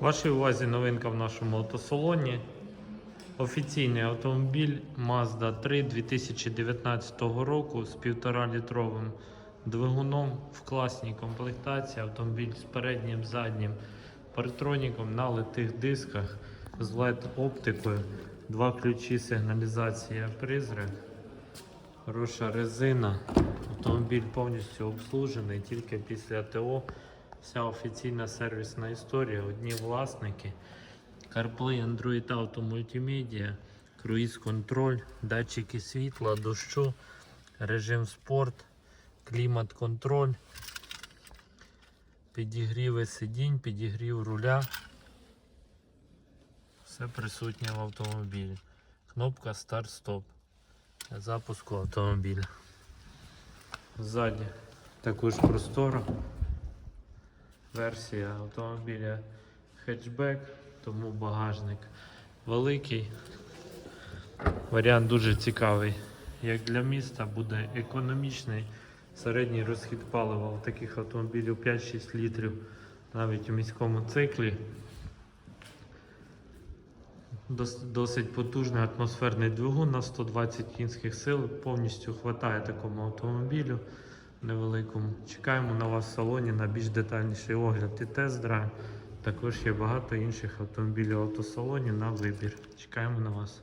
Вашій увазі новинка в нашому автосалоні. Офіційний автомобіль Mazda 3 2019 року з 1,5 літровим двигуном в класній комплектації. Автомобіль з переднім заднім парктроніком на литих дисках з LED оптикою. Два ключі сигналізація призрак. Хороша резина. Автомобіль повністю обслужений тільки після ТО. Вся офіційна сервісна історія, одні власники. CarPlay, Android Auto Multimedia, круїз контроль, датчики світла, дощу, режим спорт, клімат контроль, підігріви сидінь, підігрів руля. Все присутнє в автомобілі. Кнопка старт-стоп запуску автомобіля. Ззаді також просторо. Версія автомобіля хетчбек, тому багажник великий. Варіант дуже цікавий. Як для міста буде економічний середній розхід палива у таких автомобілів 5-6 літрів навіть у міському циклі. Досить потужний атмосферний двигун на 120 кінських сил. Повністю вистачає такому автомобілю невеликому. Чекаємо на вас в салоні на більш детальніший огляд і тест-драйв. Також є багато інших автомобілів автосалоні на вибір. Чекаємо на вас.